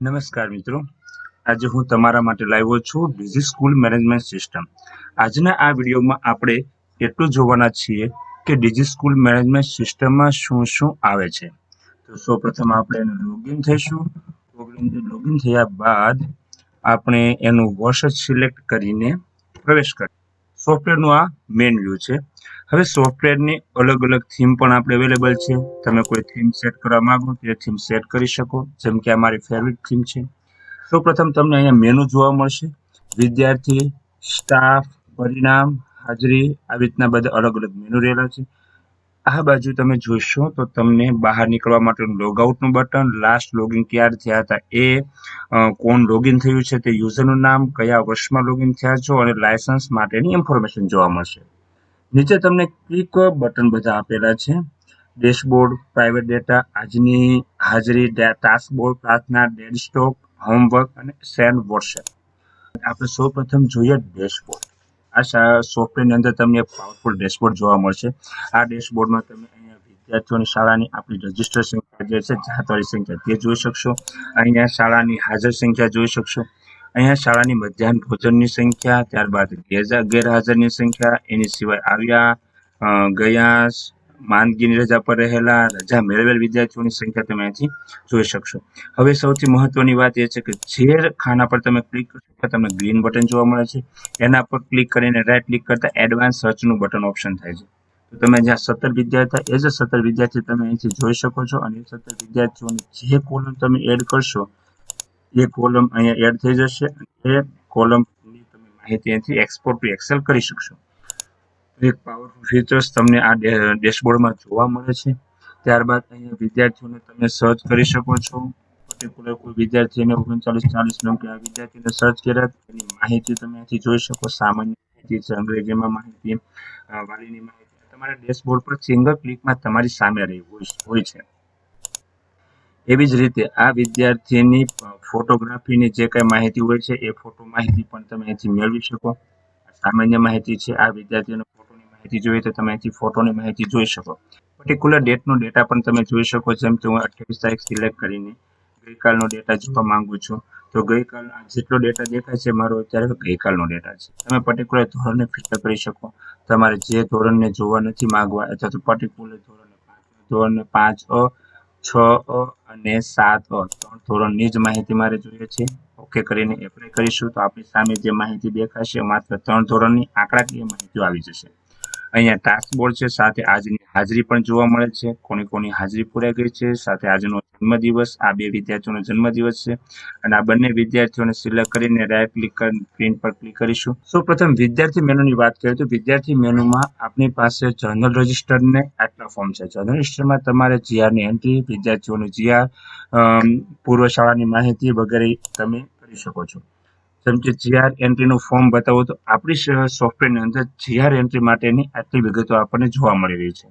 નમસ્કાર મિત્રો. આજે હું તમારા માટે લાવ્યો છું ડીઝી સ્કૂલ મેનેજમેન્ટ સિસ્ટમ આજના આ વિડીયોમાં આપણે એટલું જોવાના છીએ કે ડિઝી સ્કૂલ મેનેજમેન્ટ સિસ્ટમમાં શું શું આવે છે. તો સૌપ્રથમ આપણે એનું લોગિન થઈશું. લોગિન થયા બાદ આપણે એનું વર્ષ સિલેક્ટ કરીને પ્રવેશ કરીશું. સોફ્ટવેરનું આ મેઇન વ્યૂ છે. હવે સોફ્ટવેરની અલગ અલગ થીમ પણ આપણે અવેલેબલ છે. તમે કોઈ થીમ સેટ કરવા માંગો તે થીમ સેટ કરી શકો. જેમ કે આ મારી ફેવરિટ થીમ છે સૌપ્રથમ તમને અહીંયા મેનુ જોવા મળશે. વિદ્યાર્થી સ્ટાફ પરિણામ, હાજરી, આવી રીતના બધા અલગ અલગ મેનુ રહેલા છે. આ બાજુ તમે જોશો તો તમને બહાર નીકળવા માટેનું લોગઆઉટનું બટન લાસ્ટ લોગિન ક્યારે થયા હતા એ કોણ લોગિન થયું છે તે યુઝરનું નામ, કયા વર્ષમાં લોગિન થયા છો અને લાયસન્સ માટેની ઇન્ફોર્મેશન જોવા મળશે. નીચે તમને ક્લિક બટન બધા આપેલા છે. ડેશબોર્ડ પ્રાઇવેટ ડેટા આજની હાજરી ટાસ્કબોર્ડ પ્રાર્થના ડેડ સ્ટોક હોમવર્ક અને સેન્ડ વોટ્સએપ આપણે સૌ પ્રથમ જોઈએ ડેશબોર્ડ આ સોફ્ટવેરની અંદર તમને પાવરફુલ ડેશબોર્ડ જોવા મળશે. આ ડેશબોર્ડમાં તમે અહીંયા વિદ્યાર્થીઓની શાળાની આપણી રજિસ્ટર સંખ્યા જે છે જાતવાળી સંખ્યા તે જોઈ શકશો. અહીંયા શાળાની હાજર સંખ્યા જોઈ શકશો. અહીંયા શાળાની મધ્યાહન ભોજનની સંખ્યા, ત્યારબાદ ગેરહાજરની સંખ્યા, એની સિવાય આવ્યા ગયા માંદગીની રજા પર રહેલા, રજા મેળવેલ વિદ્યાર્થીઓની સંખ્યા તમે અહીંથી જોઈ શકશો. હવે સૌથી મહત્વની વાત એ છે કે જે ખાના પર તમે ક્લિક કરશો તમને ગ્રીન બટન જોવા મળે છે. એના પર ક્લિક કરીને રાઈટ ક્લિક કરતા એડવાન્સ સર્ચનું બટન ઓપ્શન થાય છે. તો તમે જ્યાં સત્તર વિદ્યાર્થી એઝ અ સત્તર વિદ્યાર્થી તમે અહીંથી જોઈ શકો છો અને સત્તર વિદ્યાર્થીઓની જે કોલમ તમે એડ કરશો એ કોલમ અહીંયા એડ થઈ જશે એ કોલમની તમે માહિતી અહીંથી એક્સપોર્ટ ટુ એક્સેલ કરી શકશો. એક પાવરફુલ ફીચર્સ તમને આ ડેશબોર્ડમાં જોવા મળે છે. ત્યારબાદ અહીંયા વિદ્યાર્થીઓને તમે સર્ચ કરી શકો છો. પર્ટિક્યુલર કોઈ વિદ્યાર્થીને ઓગણચાલીસ ચાલીસ કે આ વિદ્યાર્થીને સર્ચ કર્યા એની માહિતી તમે અહીંથી જોઈ શકો. સામાન્ય માહિતી છે અંગ્રેજીમાં માહિતી વાલીની માહિતી. તમારા ડેશબોર્ડ પર સિંગલ ક્લિકમાં તમારી સામે રહી હોય છે. એવી જ રીતે આ વિદ્યાર્થીની ફોટોગ્રાફીની જે કઈ માહિતી હોય છે, એ ફોટો માહિતી પણ તમે અહીંથી મેળવી શકો. સામાન્ય માહિતી છે, આ વિદ્યાર્થીઓને ફોટોની માહિતી જોઈએ તો તમે અહીંથી ફોટોની માહિતી જોઈ શકો. પર્ટિક્યુલર ડેટનો ડેટા પણ તમે જોઈ શકો જેમ કે હું અઠ્યાવીસ તારીખ સિલેક્ટ કરીને ગઈકાલનો ડેટા જોવા માંગુ છું. તો ગઈકાલ જેટલો ડેટા દેખાય છે, મારો અત્યારે ગઈકાલનો ડેટા છે. તમે પર્ટિક્યુલર ધોરણને ફિલ્ટર કરી શકો. તમારે જે ધોરણને જોવા નથી માંગવા અથવા તો પર્ટિક્યુલર ધોરણને પાંચ ધોરણને પાંચ, અ છ અને સાત ત્રણ ધોરણની જ માહિતી મારે જોઈએ છે. ઓકે કરીને એપ્લાય કરીશું તો આપણી સામે જે માહિતી દેખાશે, માત્ર ત્રણ ધોરણની આંકડાકીય માહિતી આવી જશે. અહીંયા ટાસ્ક બોર્ડ છે, સાથે આજની હાજરી પણ જોવા મળે છે. કોની કોની હાજરી પૂરાઈ ગઈ છે, સાથે આજનો જન્મદિવસ, આ બે વિદ્યાર્થીઓનો જન્મદિવસ છે. અને આ બંને વિદ્યાર્થીઓને સિલેક્ટ કરીને રાઈટ ક્લિક કરી પ્રિન્ટ પર ક્લિક કરીશું. સૌ પ્રથમ વિદ્યાર્થી મેનુની વાત કરીએ તો વિદ્યાર્થી મેનુમાં આપણી પાસે જર્નલ રજિસ્ટરને આટલા ફોર્મ છે. જર્નલ રજિસ્ટરમાં તમારે જીઆરની એન્ટ્રી વિદ્યાર્થીઓનું જીઆર પૂર્વ શાળાની માહિતી વગેરે તમે કરી શકો છો. જેમ જીઆર એન્ટ્રીનું ફોર્મ બતાવો તો આપણી સોફ્ટવેરની અંદર જીઆર એન્ટ્રી માટેની આટલી વિગતો આપણને જોવા મળી રહી છે.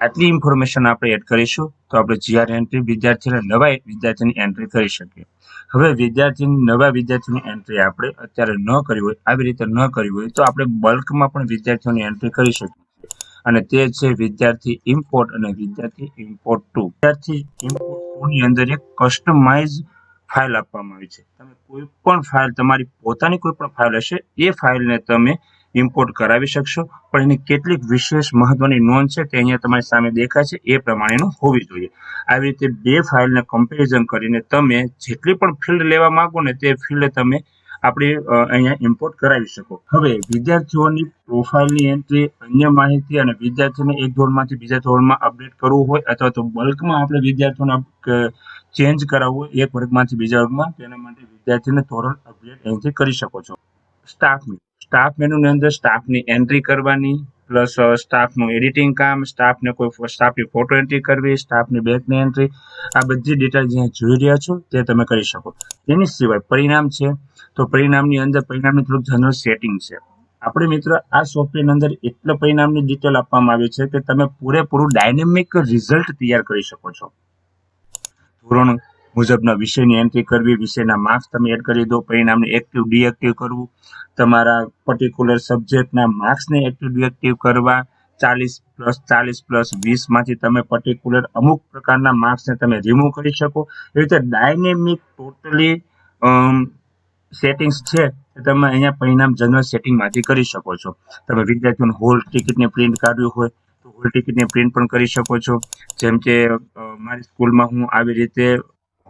આટલી ઇન્ફોર્મેશન આપણે એડ કરીશું તો આપણે જીઆર એન્ટ્રી વિદ્યાર્થીને નવા વિદ્યાર્થીની એન્ટ્રી કરી શકીએ. હવે વિદ્યાર્થીની નવા વિદ્યાર્થીની એન્ટ્રી આપણે અત્યારે ન કરી હોય, આવી રીતે ન કરી હોય તો આપણે બલ્કમાં પણ વિદ્યાર્થીઓની એન્ટ્રી કરી શકીએ. અને તે છે વિદ્યાર્થી ઇમ્પોર્ટ અને વિદ્યાર્થી ઇમ્પોર્ટ ટુ વિદ્યાર્થી ઇમ્પોર્ટ ટુ ની અંદર એક કસ્ટમાઇઝ ફાઇલ આપવામાં આવી છે. તમે કોઈ પણ ફાઇલ તમારી પોતાની કોઈ પણ ફાઇલ હશે, એ ફાઇલને તમે ઇમ્પોર્ટ કરાવી શકશો. પણ એની કેટલીક વિશેષ મહત્વની નોંધ છે તે અહીંયા તમારી સામે દેખાય છે, એ પ્રમાણેનું હોવી જોઈએ. આવી રીતે બે ફાઇલને કમ્પેરિઝન કરીને તમે જેટલી પણ ફિલ્ડ લેવા માંગો ને તે ફિલ્ડ તમે આપણે અહીંયા ઇમ્પોર્ટ કરાવી શકો. હવે, વિદ્યાર્થીઓની પ્રોફાઇલની એન્ટ્રી અન્ય માહિતી અને વિદ્યાર્થીઓને એક ધોરણમાંથી બીજા ધોરણમાં અપડેટ કરવું હોય અથવા તો બલ્કમાં આપણે વિદ્યાર્થીઓને ચેન્જ કરાવવું હોય, એક વર્ગમાંથી બીજા વર્ગમાં, તેના માટે વિદ્યાર્થીને ધોરણ અપડેટ અહીંથી કરી શકો છો. સ્ટાફ મેનુ સ્ટાફ મેનુની અંદર સ્ટાફની એન્ટ્રી કરવાની પ્લસ સ્ટાફનું એડિટિંગ કામ સ્ટાફને કોઈ સ્ટાફની ફોટો એન્ટ્રી કરવી સ્ટાફની બેકની એન્ટ્રી આ બધી ડેટા જ્યાં જોઈ રહ્યા છો તે તમે કરી શકો. એની સિવાય પરિણામ છે, તો પરિણામની અંદર પરિણામની થોડુંક જનરલ સેટિંગ છે. આપણે મિત્ર આ સોફ્ટવેરની અંદર એટલો પરિણામની ડિટેલ આપવામાં આવી છે કે તમે પૂરેપૂરું ડાયનેમિક રિઝલ્ટ તૈયાર કરી શકો છો. ધોરણ મુજબના વિષયની એન્ટ્રી કરવી, વિષયના માર્ક્સ તમે એડ કરી દો, પરિણામને એક્ટિવ ડીએક્ટિવ કરવું. તમારા પર્ટિક્યુલર સબ્જેક્ટના માર્ક્સને એક્ટિવ ડીએક્ટિવ કરવા, ચાલીસ પ્લસ ચાલીસ પ્લસ વીસમાંથી તમે પર્ટિક્યુલર અમુક પ્રકારના માર્ક્સને તમે રિમૂવ કરી શકો. એ રીતે ડાયનેમિક ટોટલી સેટિંગ્સ છે તમે અહીંયા પરિણામ જનરલ સેટિંગમાંથી કરી શકો છો. તમે વિદ્યાર્થીઓને હોલ ટિકિટની પ્રિન્ટ કાઢવી હોય તો હોલ ટિકિટની પ્રિન્ટ પણ કરી શકો છો. જેમ કે મારી સ્કૂલમાં હું આવી રીતે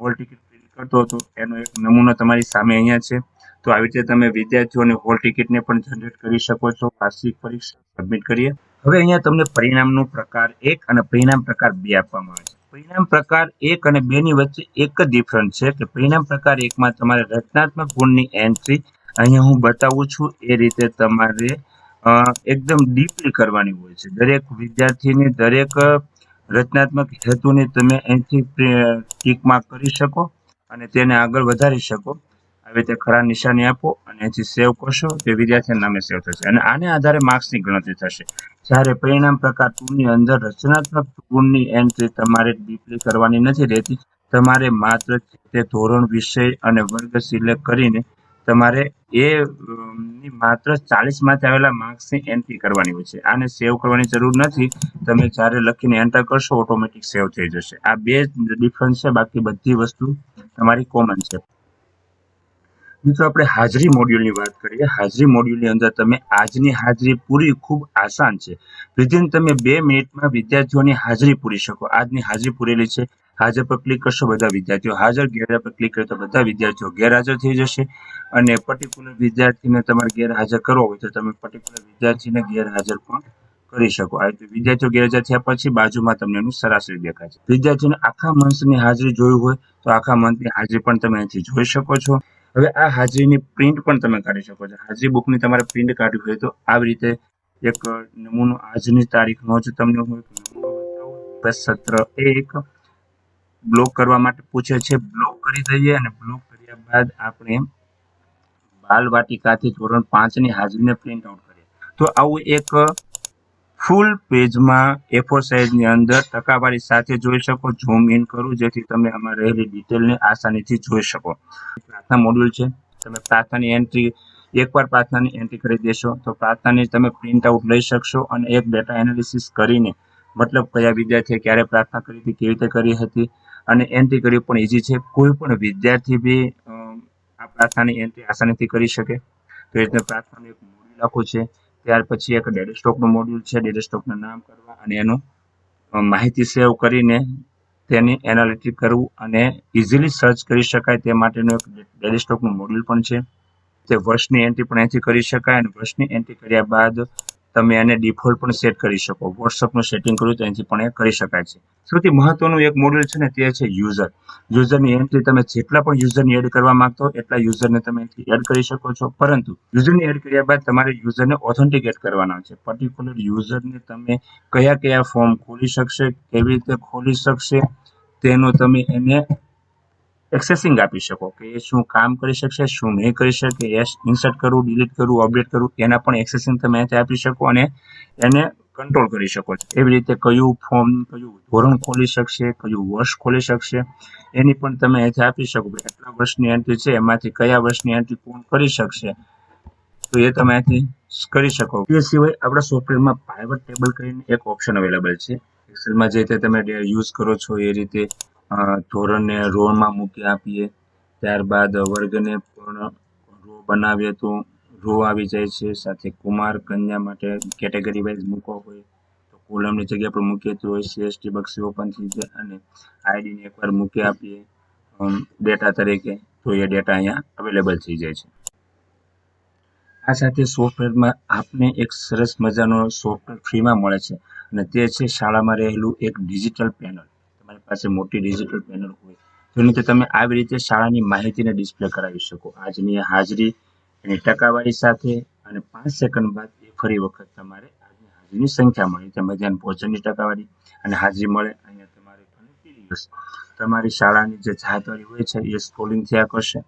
હોલ ટિકિટ ફિલ કરતો હતો. એનો એક નમૂનો તમારી સામે અહીંયા છે. તો આવી રીતે તમે વિદ્યાર્થીઓને હોલ ટિકિટને પણ જનરેટ કરી શકો છો. વાર્ષિક પરીક્ષા સબમિટ કરીએ. હવે અહીંયા તમને પરિણામનો પ્રકાર એક અને પરિણામ પ્રકાર બે આપવામાં આવે છે. પરિણામ પ્રકાર એક અને બે ની વચ્ચે એક જ ડિફરન્સ છે કે પરિણામ પ્રકાર એકમાં તમારે રચનાત્મક ગુણની એન્ટ્રી અહીંયા હું બતાવું છું. એ રીતે તમારે એકદમ ડીપલી કરવાની હોય છે. દરેક વિદ્યાર્થીને દરેક રચનાત્મક હેતુને તમે અહીંથી ટીક માર્ક કરી શકો અને તેને આગળ વધારી શકો. આવી રીતે ખરા નિશાની આપો અને અહીંથી સેવ કરશો તે વિદ્યાર્થીના નામે સેવ થશે. અને આને આધારે માર્ક્સની ગણતરી થશે. જ્યારે પરિણામ પ્રકાર ટુ અંદર રચનાત્મક ગુણની એન્ટ્રી તમારે ડીપલી કરવાની નથી રહેતી. તમારે માત્ર તે ધોરણ વિષય અને વર્ગ સિલેક્ટ કરીને તમારે એ માત્ર ચાલીસમાંથી આવેલા માર્ક્સની એન્ટ્રી કરવાની હોય છે. આને સેવ કરવાની જરૂર નથી. તમે જ્યારે લખીને એન્ટર કરશો ઓટોમેટિક સેવ થઈ જશે. આ બે ડિફરન્સ છે. બાકી બધી વસ્તુ તમારી કોમન છે. મિત્રો, આપણે હાજરી મોડ્યુલની વાત કરીએ. હાજરી મોડ્યુલની અંદર તમે આજની હાજરી પૂરી ખૂબ આસાન છે. વિધિન તમે બે મિનિટમાં વિદ્યાર્થીઓની હાજરી પૂરી શકો. આજની હાજરી પૂરેલી છે હાજર પર ક્લિક કરશો, બધા વિદ્યાર્થીઓ હાજર, ગેરહાજર પર ક્લિક કરો તો બધા વિદ્યાર્થીઓ ગેરહાજર થઈ જશે અને પર્ટિક્યુલર વિદ્યાર્થીને તમારે ગેરહાજર કરવો હોય તો તમે પર્ટિક્યુલર વિદ્યાર્થીને ગેરહાજર પણ કરી શકો. આ રીતે વિદ્યાર્થીઓ ગેરહાજર થયા પછી બાજુમાં તમને એનું સરાસરી દેખાય છે વિદ્યાર્થીઓને આખા મંથની હાજરી જોઈ હોય તો આખા મંથની હાજરી પણ તમે અહીંથી જોઈ શકો છો. હવે આ હાજરીની પ્રિન્ટ પણ તમે કાઢી શકો છો. હાજરી બુકની તમારે પ્રિન્ટ કાઢવી હોય તો આવી રીતે એક નમૂનો આજની તારીખનો જ તમને હું એક નમૂનો બતાવું બસ સત્ર એક બ્લોક કરવા માટે પૂછે છે બ્લોક કરી દઈએ અને બ્લોક કર્યા બાદ આપણે બાલ વાટિકાથી ધોરણ પાંચની હાજરીને પ્રિન્ટ આઉટ કરીએ. તો આવું એક ફૂલ પેજમાં એ ફોર સાઇઝની અંદર ટકાવારી સાથે જોઈ શકો ઝૂમ ઇન કરું, જેથી તમે આમાં રહેલી ડિટેલને આસાનીથી જોઈ શકો. પ્રાર્થના મોડ્યુલ છે. તમે પ્રાર્થનાની એન્ટ્રી એકવાર પ્રાર્થનાની એન્ટ્રી કરી દેશો, તો પ્રાર્થનાની તમે પ્રિન્ટ આઉટ લઈ શકશો અને એક ડેટા એનાલિસિસ કરીને મતલબ કયા વિદ્યાર્થીએ ક્યારે પ્રાર્થના કરી હતી, કેવી રીતે કરી હતી અને એન્ટ્રી કરવી પણ ઇઝી છે. કોઈ પણ વિદ્યાર્થી બી આ પ્રાર્થનાની એન્ટ્રી આસાનીથી કરી શકે. તો એ રીતે પ્રાર્થનાનું એક મોડ્યુલ આખું છે. ત્યાર પછી એક ડેટા સ્ટોકનું મોડ્યુલ છે. ડેટા સ્ટોકનું નામ કરવા અને એનું માહિતી સેવ કરીને તેની એનાલિટિક કરવું અને ઇઝીલી સર્ચ કરી શકાય તે માટેનું એક ડેટા સ્ટોકનું મોડ્યુલ પણ છે. તે વર્ષની એન્ટ્રી પણ અહીંથી કરી શકાય અને વર્ષની એન્ટ્રી કર્યા બાદ તમે એને ડિફોલ્ટ પણ સેટ કરી શકો. વોટ્સઅપનું સેટિંગ કર્યું તો અહીંથી પણ એ કરી શકાય છે. સૌથી મહત્વનું એક મોડ્યુલ છે ને તે છે યુઝર યુઝરની એન્ટ્રી તમે જેટલા પણ યુઝરને એડ કરવા માંગતો એટલા યુઝરને તમે અહીંથી એડ કરી શકો છો. પરંતુ યુઝરને એડ કર્યા બાદ તમારે યુઝરને ઓથેન્ટિકેટ કરવાના છે. પર્ટિક્યુલર યુઝરને તમે કયા કયા ફોર્મ ખોલી શકશે, કેવી રીતે ખોલી શકશે, તેનો તમે એને એક્સેસિંગ આપી શકો કે એ શું કામ કરી શકશે, શું નહીં કરી શકે એ ઇન્સર્ટ કરવું ડિલીટ કરવું અપડેટ કરવું એના પણ એક્સેસિંગ તમે અહીંથી આપી શકો અને એને કંટ્રોલ કરી શકો છો. એવી રીતે કયું ફોર્મ કયું ધોરણ ખોલી શકશે, કયું વર્ષ ખોલી શકશે, એની પણ તમે અહીંથી આપી શકો કેટલા વર્ષની એન્ટ્રી છે, એમાંથી કયા વર્ષની એન્ટ્રી કોણ કરી શકશે. તો એ તમે અહીંથી કરી શકો. એ સિવાય આપણા સોફ્ટવેરમાં પાઇવટ ટેબલ કરીને એક ઓપ્શન અવેલેબલ છે. એક્સેલમાં જે રીતે તમે યુઝ કરો છો, એ રીતે ધોરણને રોમાં મૂકી આપીએ. ત્યારબાદ વર્ગને પણ રો બનાવીએ તો રો આવી જાય છે. સાથે કુમાર કન્યા માટે કેટેગરી વાઇઝ મૂકવો હોય તો કોલમની જગ્યા પર મૂકીએ તો એસસી એસટી બક્ષી ઓપન થઈ જાય અને આઈડીને એકવાર મૂકી આપીએ. ડેટા તરીકે તો એ ડેટા અહીંયા અવેલેબલ થઈ જાય છે. આ સાથે સોફ્ટવેરમાં આપને એક સરસ મજાનો સોફ્ટવેર ફ્રીમાં મળે છે અને તે છે શાળામાં રહેલું એક ડિજિટલ પેનલ. પાસે મોટી ડિજિટલ પેનલ હોય તો રીતે તમે આવી રીતે શાળાની માહિતીને ડિસ્પ્લે કરાવી શકો. આજની હાજરી એની ટકાવારી સાથે અને પાંચ સેકન્ડ બાદ એ ફરી વખત તમારે આજની હાજરીની સંખ્યા મળે. તમે ધ્યાન ભોજનની ટકાવારી અને હાજરી મળે, અહીંયા તમારે તમારી શાળાની જે જાહેરાત હોય છે, એ સ્ક્રોલિંગ થયા કરશે.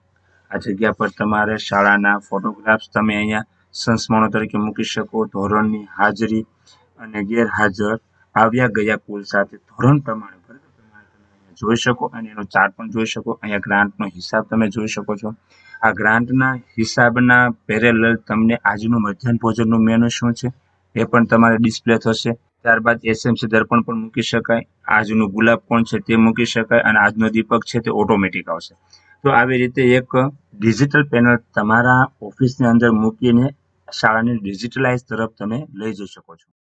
આ જગ્યા પર તમારે શાળાના ફોટોગ્રાફ્સ તમે અહીંયા સંસ્મરણો તરીકે મૂકી શકો. ધોરણની હાજરી અને ગેરહાજર આવ્યા ગયા કુલ સાથે ધોરણ પ્રમાણે વર્ગ પ્રમાણે તમે અહીંયા જોઈ શકો અને એનો ચાર્ટ પણ જોઈ શકો. અહીંયા ગ્રાન્ટનો હિસાબ તમે જોઈ શકો છો. આ ગ્રાન્ટના હિસાબના પેરેલલ તમને આજનું મધ્યાહન ભોજનનું મેનુ શું છે? એ પણ તમારે ડિસ્પ્લે થશે. ત્યારબાદ એસએમસી દર્પણ પણ મૂકી શકાય. આજનું ગુલાબ કોણ છે તે મૂકી શકાય અને આજનો દીપક છે તે ઓટોમેટિક આવશે. તો આવી રીતે એક ડિજિટલ પેનલ તમારા ઓફિસની અંદર મૂકીને શાળાની ડિજિટલાઇઝ તરફ તમે લઈ જઈ શકો છો.